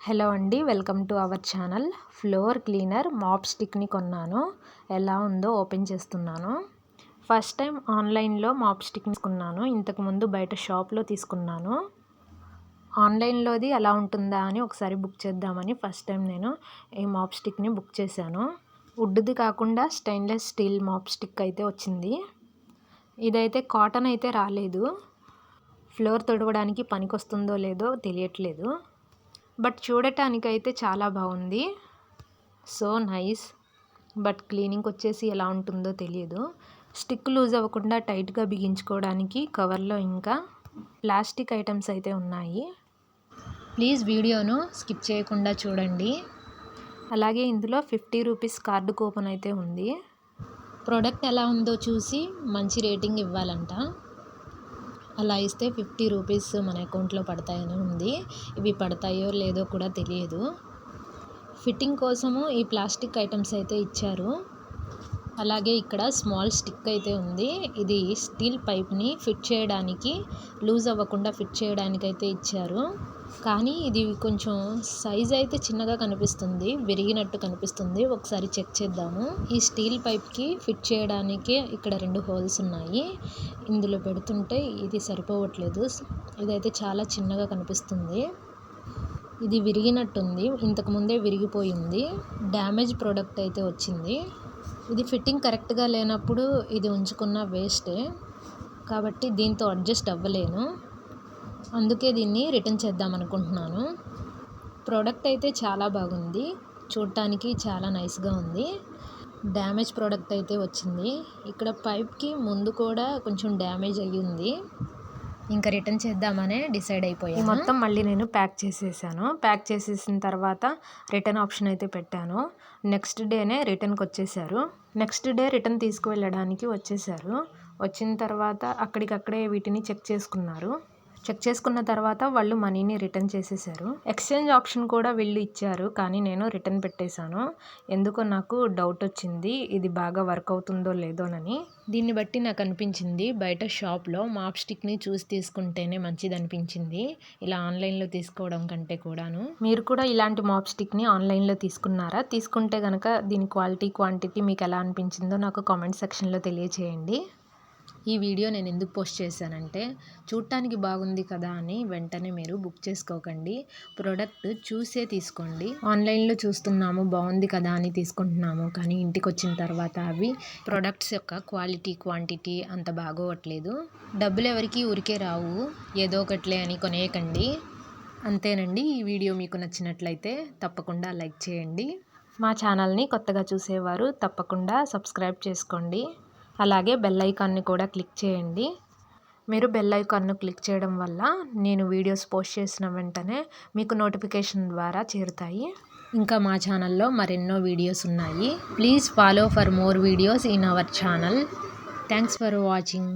Hello అండి welcome to our channel. Floor cleaner mop స్టిక్ని కొన్నాను. ఎలా ఉందో ఓపెన్ చేస్తున్నాను. ఫస్ట్ టైం ఆన్లైన్లో మాప్ స్టిక్ తీసుకున్నాను. ఇంతకుముందు బయట షాప్లో తీసుకున్నాను. ఆన్లైన్లోది ఎలా ఉంటుందా అని ఒకసారి బుక్ చేద్దామని ఫస్ట్ టైం నేను ఈ మాప్ స్టిక్ని బుక్ చేశాను. వుడ్ది కాకుండా స్టెయిన్లెస్ స్టీల్ మాప్ స్టిక్ అయితే వచ్చింది. ఇదైతే కాటన్ అయితే రాలేదు. ఫ్లోర్ తొడవడానికి పనికొస్తుందో లేదో తెలియట్లేదు. బట్ చూడటానికైతే చాలా బాగుంది. So nice. బట్ క్లీనింగ్ వచ్చేసి ఎలా ఉంటుందో తెలియదు స్టిక్ లూజ్ అవ్వకుండా టైట్గా బిగించుకోవడానికి కవర్లో ఇంకా ప్లాస్టిక్ ఐటమ్స్ అయితే ఉన్నాయి. ప్లీజ్ వీడియోను స్కిప్ చేయకుండా చూడండి. అలాగే ఇందులో ఫిఫ్టీ రూపీస్ కార్డు కూపన్ అయితే ఉంది. ప్రోడక్ట్ ఎలా ఉందో చూసి మంచి రేటింగ్ ఇవ్వాలంట. అలా ఇస్తే ఫిఫ్టీ రూపీస్ మన అకౌంట్లో పడతాయని ఉంది. ఇవి పడతాయో లేదో కూడా తెలియదు. ఫిట్టింగ్ కోసము ఈ ప్లాస్టిక్ ఐటమ్స్ అయితే ఇచ్చారు. అలాగే ఇక్కడ స్మాల్ స్టిక్ అయితే ఉంది. ఇది స్టీల్ పైప్ని ఫిట్ చేయడానికి లూజ్ అవ్వకుండా ఫిట్ చేయడానికి అయితే ఇచ్చారు. కానీ ఇది కొంచెం సైజ్ అయితే చిన్నగా కనిపిస్తుంది విరిగినట్టు కనిపిస్తుంది. ఒకసారి చెక్ చేద్దాము. ఈ స్టీల్ పైప్కి ఫిట్ చేయడానికి ఇక్కడ రెండు హోల్స్ ఉన్నాయి. ఇందులో పెడుతుంటే ఇది సరిపోవట్లేదు. ఇదైతే చాలా చిన్నగా కనిపిస్తుంది. ఇది విరిగినట్టుంది. ఇంతకు ముందే విరిగిపోయింది. డ్యామేజ్ ప్రోడక్ట్ అయితే వచ్చింది. ఇది ఫిట్టింగ్ కరెక్ట్గా లేనప్పుడు ఇది ఉంచుకున్న వేస్టే. కాబట్టి దీంతో అడ్జస్ట్ అవ్వలేను. అందుకే దీన్ని రిటర్న్ చేద్దాం అనుకుంటున్నాను. ప్రోడక్ట్ అయితే చాలా బాగుంది. చూడటానికి చాలా నైస్గా ఉంది. డ్యామేజ్ ప్రోడక్ట్ అయితే వచ్చింది. ఇక్కడ పైప్కి ముందు కూడా కొంచెం డ్యామేజ్ అయ్యింది. ఇంకా రిటర్న్ చేద్దామనే డిసైడ్ అయిపోయాను. మొత్తం మళ్ళీ నేను ప్యాక్ చేసేసాను. ప్యాక్ చేసేసిన తర్వాత రిటర్న్ ఆప్షన్ అయితే పెట్టాను. నెక్స్ట్ డేనే రిటర్న్కి వచ్చేసారు. నెక్స్ట్ డే రిటర్న్ తీసుకువెళ్ళడానికి వచ్చేసారు. వచ్చిన తర్వాత అక్కడికక్కడే వీటిని చెక్ చేసుకున్నారు. చెక్ చేసుకున్న తర్వాత వాళ్ళు మనీని రిటర్న్ చేసేసారు ఎక్స్చేంజ్ ఆప్షన్ కూడా వీళ్ళు ఇచ్చారు కానీ నేను రిటర్న్ పెట్టేశాను. ఎందుకో నాకు డౌట్ వచ్చింది ఇది బాగా వర్క్ అవుతుందో లేదోనని దీన్ని బట్టి నాకు అనిపించింది బయట షాప్లో మాప్ స్టిక్ని చూసి తీసుకుంటేనే మంచిది అనిపించింది. ఇలా ఆన్లైన్లో తీసుకోవడం కంటే కూడాను. మీరు కూడా ఇలాంటి మాప్ స్టిక్ని ఆన్లైన్లో తీసుకున్నారా? తీసుకుంటే కనుక దీని క్వాలిటీ క్వాంటిటీ మీకు ఎలా అనిపించిందో నాకు కామెంట్ సెక్షన్లో తెలియజేయండి ఈ వీడియో నేను ఎందుకు పోస్ట్ చేశానంటే చూడటానికి బాగుంది కదా అని వెంటనే మీరు బుక్ చేసుకోకండి. ప్రోడక్ట్ చూసే తీసుకోండి. ఆన్లైన్లో చూస్తున్నాము బాగుంది కదా అని తీసుకుంటున్నాము కానీ ఇంటికి వచ్చిన తర్వాత అవి ప్రోడక్ట్స్ యొక్క క్వాలిటీ క్వాంటిటీ అంత బాగోవట్లేదు. డబ్బులు ఎవరికి ఊరికే రావు. ఏదో ఒకట్లే అని కొనేయకండి. అంతేనండి. ఈ వీడియో మీకు నచ్చినట్లయితే తప్పకుండా లైక్ చేయండి. మా ఛానల్ని కొత్తగా చూసేవారు తప్పకుండా సబ్స్క్రైబ్ చేసుకోండి. అలాగే బెల్ ఐకాన్ని కూడా క్లిక్ చేయండి. మీరు బెల్ ఐకాన్ను క్లిక్ చేయడం వల్ల నేను వీడియోస్ పోస్ట్ చేసిన వెంటనే మీకు నోటిఫికేషన్ ద్వారా చేరుతాయి. ఇంకా మా ఛానల్లో మరెన్నో వీడియోస్ ఉన్నాయి. Please follow for more videos in our channel. Thanks for watching.